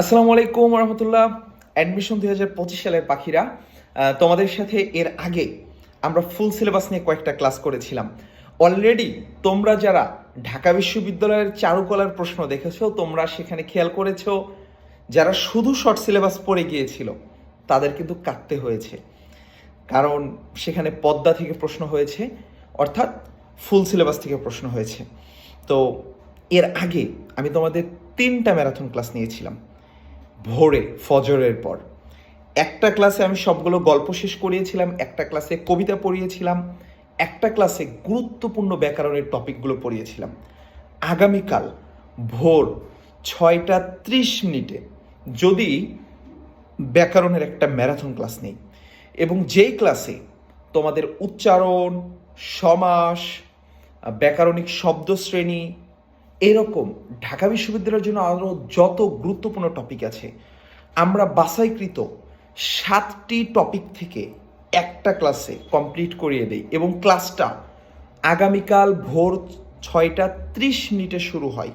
আসসালামু আলাইকুম রহমতুল্লাহ অ্যাডমিশন দুই হাজার পঁচিশ সালের পাখিরা তোমাদের সাথে এর আগে আমরা ফুল সিলেবাস নিয়ে কয়েকটা ক্লাস করেছিলাম। অলরেডি তোমরা যারা ঢাকা বিশ্ববিদ্যালয়ের চারুকলার প্রশ্ন দেখেছ, তোমরা সেখানে খেয়াল করেছ, যারা শুধু শর্ট সিলেবাস পড়ে গিয়েছিল, তাদের কিন্তু কাটতে হয়েছে। কারণ সেখানে পদ্মা থেকে প্রশ্ন হয়েছে, অর্থাৎ ফুল সিলেবাস থেকে প্রশ্ন হয়েছে। তো এর আগে আমি তোমাদের তিনটা ম্যারাথন ক্লাস নিয়েছিলাম। ভোরে, ফজরের পর। একটা ক্লাসে আমি সবগুলো গল্প শেষ করিয়েছিলাম, একটা ক্লাসে কবিতা পড়িয়েছিলাম, একটা ক্লাসে গুরুত্বপূর্ণ ব্যাকরণের টপিকগুলো পড়িয়েছিলাম। আগামীকাল ভোর ছয়টা ত্রিশ মিনিটে যদি ব্যাকরণের একটা ম্যারাথন ক্লাস নেই এবং যেই ক্লাসে তোমাদের উচ্চারণ, সমাস, ব্যাকরণিক শব্দ শ্রেণি এরকম ঢাকা বিশ্ববিদ্যালয়ের জন্য আরও যত গুরুত্বপূর্ণ টপিক আছে, আমরা বাসাইকৃত সাতটি টপিক থেকে একটা ক্লাসে কমপ্লিট করিয়ে দেই এবং ক্লাসটা আগামীকাল ভোর ছয়টা ত্রিশ মিনিটে শুরু হয়।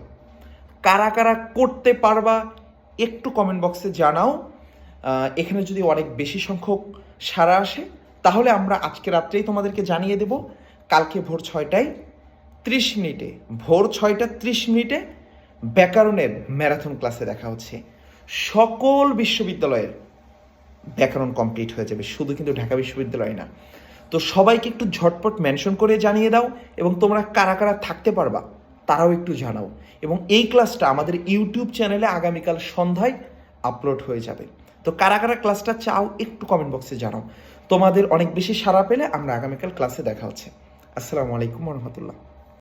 কারা কারা করতে পারবা একটু কমেন্ট বক্সে জানাও। এখানে যদি অনেক বেশি সংখ্যক সারা আসে, তাহলে আমরা আজকে রাত্রেই তোমাদেরকে জানিয়ে দেব। কালকে ভোর ছয়টায় ত্রিশ মিনিটে, ভোর ছয়টা ত্রিশ মিনিটে ব্যাকরণের ম্যারাথন ক্লাসে দেখা হচ্ছে। সকল বিশ্ববিদ্যালয়ের ব্যাকরণ কমপ্লিট হয়ে যাবে, শুধু কিন্তু ঢাকা বিশ্ববিদ্যালয় না। তো সবাইকে একটু ঝটপট মেনশন করে জানিয়ে দাও এবং তোমরা কারা কারা থাকতে পারবা তারাও একটু জানাও। এবং এই ক্লাসটা আমাদের ইউটিউব চ্যানেলে আগামীকাল সন্ধ্যায় আপলোড হয়ে যাবে। তো কারা কারা ক্লাসটা চাও একটু কমেন্ট বক্সে জানাও। তোমাদের অনেক বেশি সাড়া পেলে আমরা আগামীকাল ক্লাসে দেখা হচ্ছে। আসসালামু আলাইকুম রহমতুল্লাহ।